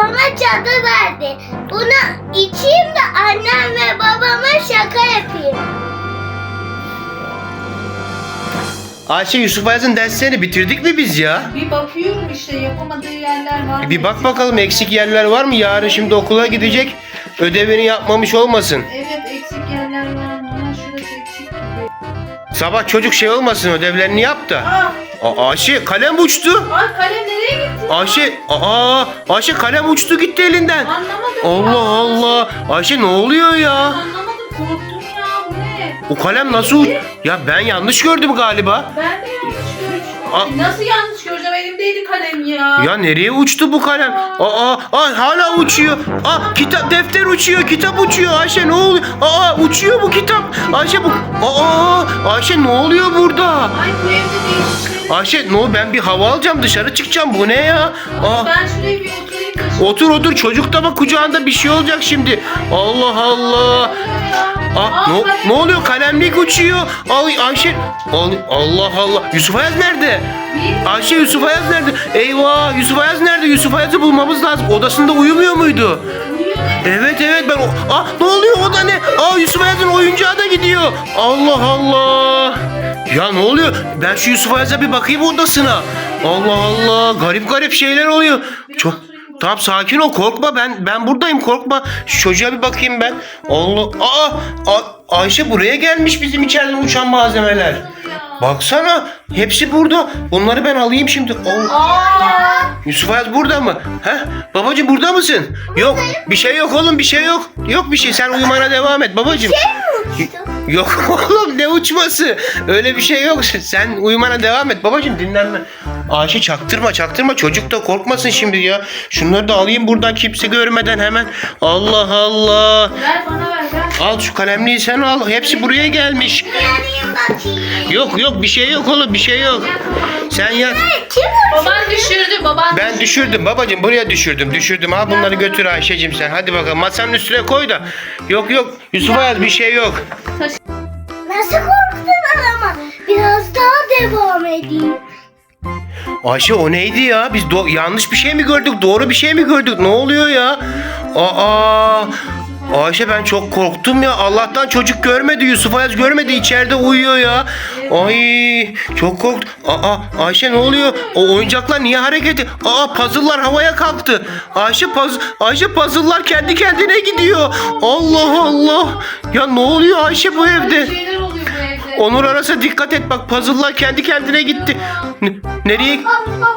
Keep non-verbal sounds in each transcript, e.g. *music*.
babama cadı verdi. Bunu içeyim de annem ve babama şaka yapayım. Ayşe Yusuf Ayaz'ın derslerini bitirdik mi biz ya? Bir bakıyorum işte yapamadığı yerler var mı? Bir bak bakalım eksik yerler var mı? Yarın şimdi okula gidecek. Ödevini yapmamış olmasın. Evet eksik yerler var? Ha, Şurası eksik gibi. Sabah çocuk şey olmasın ödevlerini yap da. Aa, Aa, Ayşe kalem uçtu. aa kalem nereye gitti? Ayşe, aa, Ayşe kalem uçtu gitti elinden. Anlamadım Allah ya. Allah. Ayşe ne oluyor ya? Anlamadım korktum ya bu ne? O kalem nasıl uç... Ya ben yanlış gördüm galiba. Ben de yanlış Aa. görmüşüm. Nasıl yanlış göreceğim elimdeydi kalem ya. Ya nereye uçtu bu kalem? Aa, aa hala uçuyor. Aa kitap defter uçuyor, kitap uçuyor. Ayşe ne oluyor? Aa uçuyor bu kitap. Ayşe bu. Aa Ayşe ne oluyor burada? Ay bu evde değişik. Ayşe ne o ben bir hava alacağım dışarı çıkacağım. Bu ne ya? Aa Ben şuraya bir oturayım da otur otur çocuk da bak kucağında bir şey olacak şimdi. Allah Allah. Aa, ne, ne oluyor? Kalemlik uçuyor. Ay Ayşe. Ay, Allah Allah. Yusuf Ayaz nerede? Ayşe Yusuf Ayaz nerede? Eyvah Yusuf Ayaz nerede? Yusuf Ayaz'ı bulmamız lazım. Odasında uyumuyor muydu? Evet evet ben. Ah ne oluyor o da ne? Aa Yusuf Ayaz'ın oyuncağı da gidiyor. Allah Allah. Ya ne oluyor? Ben şu Yusuf Ayaz'a bir bakayım odasına. Allah Allah. Garip garip şeyler oluyor. Çok... Tamam sakin ol korkma ben ben buradayım korkma. Şu çocuğa bir bakayım ben. Allah aa, A- Ayşe buraya gelmiş bizim içeriden uçan malzemeler. Baksana hepsi burada. Bunları ben alayım şimdi. Allah. Aa, Yusuf Ayaz burada mı? He? Babacım burada mısın? Yok. Bir şey yok oğlum bir şey yok. Yok bir şey sen uyumana devam et babacım. Yok *laughs* oğlum ne uçması? Öyle bir şey yok. Sen uyumana devam et babacım dinlenme. Ayşe çaktırma çaktırma çocuk da korkmasın şimdi ya. Şunları da alayım buradan kimse görmeden hemen. Allah Allah. ver bana ver ver. Al şu kalemliği sen al. Hepsi buraya gelmiş. Yok yok bir şey yok oğlum bir şey yok. Sen yat. Kim Baban düşürdü baban Ben düşürdüm babacım buraya düşürdüm düşürdüm al bunları götür Ayşe'cim sen hadi bakalım masanın üstüne koy da yok yok Yusuf Ayaz bir şey yok Nasıl korktular ama biraz daha devam edeyim. Ayşe o neydi ya? Biz yanlış bir şey mi gördük doğru bir şey mi gördük? Ne oluyor ya? Aa! Ayşe ben çok korktum ya. Allah'tan çocuk görmedi Yusuf Ayaz görmedi. İçeride uyuyor ya. Ay çok korktum. Aa Ayşe ne oluyor? O oyuncaklar niye hareket ediyor Aa puzzle'lar havaya kalktı. Ayşe paz Ayşe puzzle'lar kendi kendine gidiyor. Allah Allah. Ya ne oluyor Ayşe bu evde Onur arasa dikkat et bak puzzle'lar kendi kendine gitti. Ne- nereye?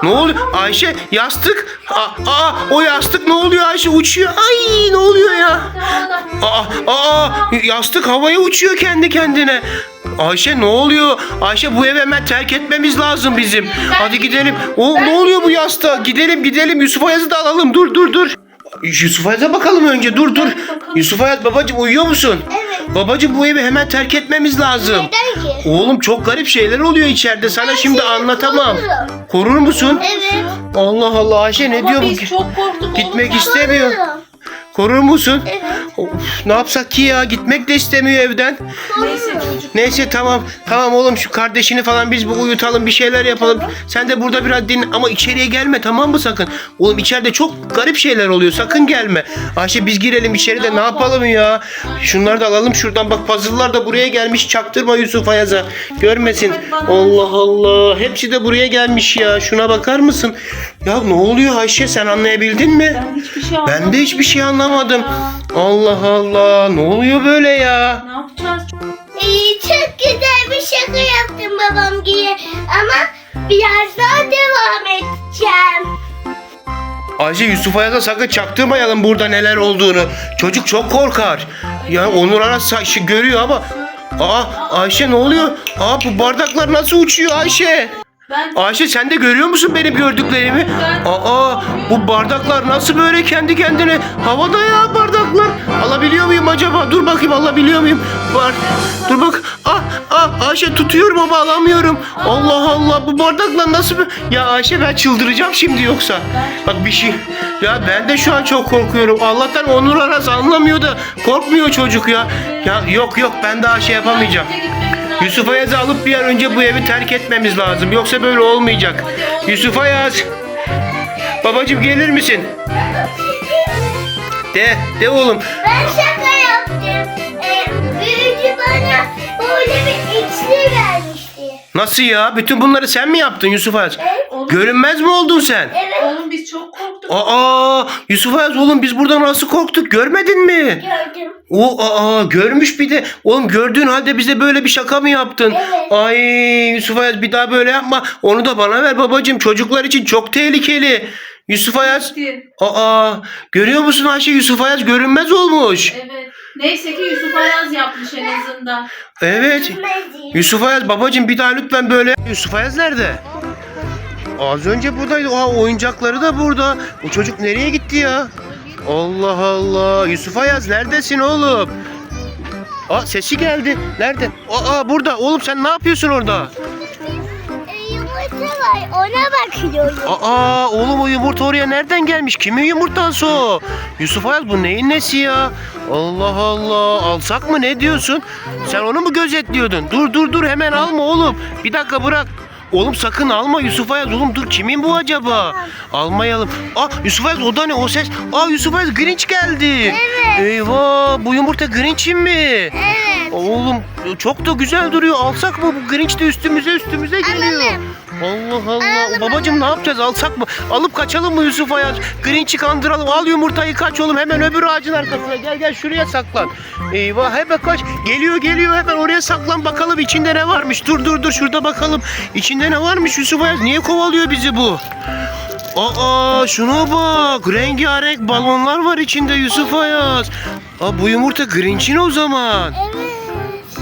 Ne oluyor? Ayşe yastık. Aa, aa, o yastık ne oluyor Ayşe uçuyor. Ay ne oluyor ya? Aa, aa yastık havaya uçuyor kendi kendine. Ayşe ne oluyor? Ayşe bu evi hemen terk etmemiz lazım bizim. Hadi gidelim. O ne oluyor bu yastığa? Gidelim gidelim Yusuf Ayaz'ı da alalım. Dur dur dur. Yusuf Ayaz'a bakalım önce. Dur dur. Yusuf Ayaz babacığım uyuyor musun? Evet. Babacığım bu evi hemen terk etmemiz lazım. Neden ki? Oğlum çok garip şeyler oluyor içeride. Sana şimdi anlatamam. korurum. Korur musun? Evet. Allah Allah Ayşe ne diyor bu? biz çok korktuk. Gitmek istemiyor. Korurum. Korur musun? Evet. Of, ne yapsak ki ya? Gitmek de istemiyor evden. Neyse çocuk. Neyse tamam. Tamam oğlum şu kardeşini falan biz bir uyutalım bir şeyler yapalım. Sen de burada biraz dinle ama içeriye gelme tamam mı sakın? Oğlum içeride çok garip şeyler oluyor. Sakın gelme. Ayşe biz girelim içeri de ne yapalım ya? Şunları da alalım şuradan bak puzzle'lar da buraya gelmiş. Çaktırma Yusuf Ayaz'a. Görmesin. Allah Allah. Hepsi de buraya gelmiş ya. Şuna bakar mısın? Ya ne oluyor Ayşe sen anlayabildin mi? Ben hiçbir şey anlamadım. Ben de hiçbir şey anlamadım. Allah Allah. Ne oluyor böyle ya? Ne yapacağız? İyi, çok güzel bir şaka yaptım babam gibi. Ama biraz daha devam edeceğim. Ayşe Yusuf Ayaz'a sakın çaktırmayalım burada neler olduğunu. Çocuk çok korkar. Ya Onur Aras sa- görüyor ama... Aa Ayşe ne oluyor? Aa bu bardaklar nasıl uçuyor Ayşe? Ben Ayşe sen de görüyor musun benim gördüklerimi? Aa bu bardaklar nasıl böyle kendi kendine havada ya bardaklar. Alabiliyor muyum acaba? Dur bakayım alabiliyor muyum? Var. Dur bak. Ah ah Ayşe tutuyorum ama alamıyorum. Allah Allah bu bardaklar nasıl böyle? Ya Ayşe ben çıldıracağım şimdi yoksa. Bak bir şey. Ya ben de şu an çok korkuyorum. Allah'tan Onur Aras anlamıyor da korkmuyor çocuk ya. Ya yok yok ben daha şey yapamayacağım. Yusuf Ayaz'ı alıp bir an önce bu evi terk etmemiz lazım. Yoksa böyle olmayacak. Yusuf Ayaz. Babacım gelir misin? De, de oğlum. Ben şaka yaptım. Ee, büyücü bana böyle bir iksir vermişti. Nasıl ya? Bütün bunları sen mi yaptın Yusuf Ayaz? Görünmez mi oldun sen? Evet oğlum biz çok korktuk. Aa, Yusuf Ayaz oğlum biz burada nasıl korktuk görmedin mi? gördüm. O aa görmüş bir de. Oğlum gördüğün halde bize böyle bir şaka mı yaptın? Evet. Ay Yusuf Ayaz bir daha böyle yapma. Onu da bana ver babacığım. Çocuklar için çok tehlikeli. Yusuf Ayaz. Gitti. Aa görüyor musun Ayşe Yusuf Ayaz görünmez olmuş. Evet. Neyse ki Yusuf Ayaz yapmış en azından. Evet. Yusuf Ayaz babacığım bir daha lütfen böyle. Yusuf Ayaz nerede? Az önce buradaydı. Aa oyuncakları da burada. Bu çocuk nereye gitti ya? Allah Allah. Yusuf Ayaz neredesin oğlum? Aa sesi geldi. Nerede? Aa burada. Oğlum sen ne yapıyorsun orada? Ee, yumurta var ona bakıyorum. Aa oğlum o yumurta oraya nereden gelmiş? Kimin yumurtası o? Yusuf Ayaz bu neyin nesi ya? Allah Allah. Alsak mı ne diyorsun? Sen onu mu gözetliyordun? Dur dur dur hemen alma oğlum. Bir dakika bırak. Oğlum sakın alma Yusuf Ayaz. Oğlum dur kimin bu acaba? Almayalım. Aa Yusuf Ayaz o da ne o ses? Aa Yusuf Ayaz Grinch geldi. Evet. Eyvah bu yumurta Grinch'in mi? Evet. Oğlum çok da güzel duruyor. Alsak mı? Bu Grinch de üstümüze üstümüze geliyor. Alalım. Allah Allah. Babacım ne yapacağız? Alsak mı? Alıp kaçalım mı Yusuf Ayaz? Grinch'i kandıralım. Al yumurtayı kaç oğlum. Hemen öbür ağacın arkasına. Gel gel şuraya saklan. Eyvah hemen kaç. Geliyor geliyor hemen oraya saklan bakalım içinde ne varmış. Dur dur dur şurada bakalım. İçinde ne varmış Yusuf Ayaz? Niye kovalıyor bizi bu? Aa şuna bak. Rengarenk balonlar var içinde Yusuf Ayaz. Aa bu yumurta Grinch'in o zaman. Evet.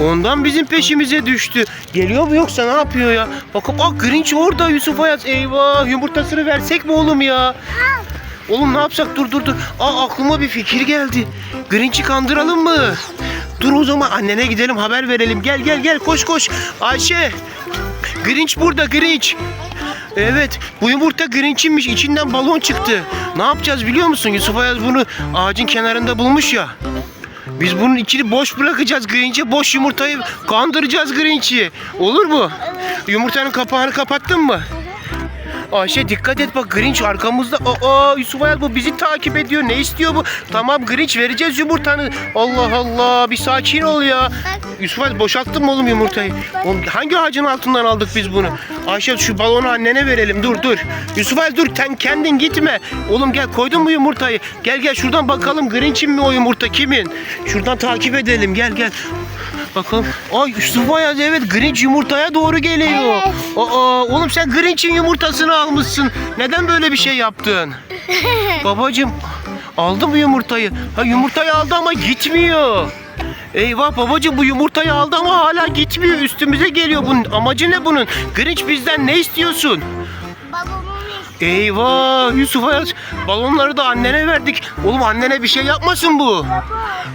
Ondan bizim peşimize düştü. Geliyor mu yoksa ne yapıyor ya? Bakın aa Grinch orada Yusuf Ayaz. Eyvah yumurtasını versek mi oğlum ya? Oğlum ne yapsak dur dur dur. Aa aklıma bir fikir geldi. Grinch'i kandıralım mı? Dur o zaman annene gidelim haber verelim. Gel gel gel koş koş. Ayşe. Grinch burada Grinch. Evet bu yumurta Grinch'inmiş içinden balon çıktı. Ne yapacağız biliyor musun? Yusuf Ayaz bunu ağacın kenarında bulmuş ya. Biz bunun içini boş bırakacağız Grinch'e. Boş yumurtayı kandıracağız Grinch'i. Olur mu? Yumurtanın kapağını kapattın mı? Ayşe dikkat et bak Grinch arkamızda. Aa Yusuf Ayaz bu bizi takip ediyor. Ne istiyor bu? Tamam Grinch vereceğiz yumurtanı. Allah Allah bir sakin ol ya. Yusuf Ayaz boşalttın mı oğlum yumurtayı? Oğlum, hangi ağacın altından aldık biz bunu? Ayşe şu balonu annene verelim. Dur dur. Yusuf Ayaz dur sen kendin gitme. Oğlum gel koydun mu yumurtayı? Gel gel şuradan bakalım Grinch'in mi o yumurta kimin? Şuradan takip edelim gel gel. Bakalım. Ay Yusuf Ayaz evet Grinch yumurtaya doğru geliyor. Evet. Aa oğlum sen Grinch'in yumurtasını almışsın. Neden böyle bir şey yaptın? *laughs* Babacım aldı mı yumurtayı? Ha yumurtayı aldı ama gitmiyor. Eyvah babacım bu yumurtayı aldı ama hala gitmiyor. Üstümüze geliyor. Bunun amacı ne bunun? Grinch bizden ne istiyorsun? Eyvah Yusuf Ayaz balonları da annene verdik. Oğlum annene bir şey yapmasın bu.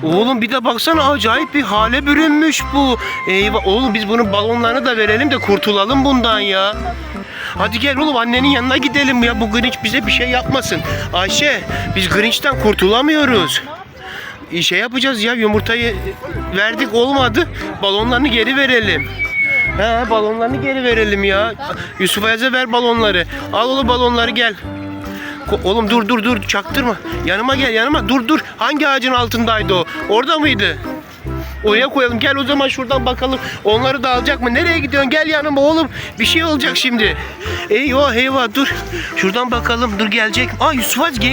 Oğlum bir de baksana acayip bir hale bürünmüş bu. Eyvah oğlum biz bunun balonlarını da verelim de kurtulalım bundan ya. Hadi gel oğlum annenin yanına gidelim ya bu Grinch bize bir şey yapmasın. Ayşe biz Grinch'ten kurtulamıyoruz. E, Şey yapacağız ya yumurtayı verdik olmadı. Balonlarını geri verelim. He balonlarını geri verelim ya. Yusuf Ayaz'a ver balonları. Al oğlum balonları gel. Oğlum dur dur dur çaktırma. Yanıma gel yanıma dur dur. Hangi ağacın altındaydı o? Orada mıydı? Oraya koyalım. Gel o zaman şuradan bakalım. Onları da alacak mı? Nereye gidiyorsun? Gel yanıma oğlum. Bir şey olacak şimdi. Eyvah eyvah dur. Şuradan bakalım. Dur gelecek. Aa Yusuf Ayaz gel.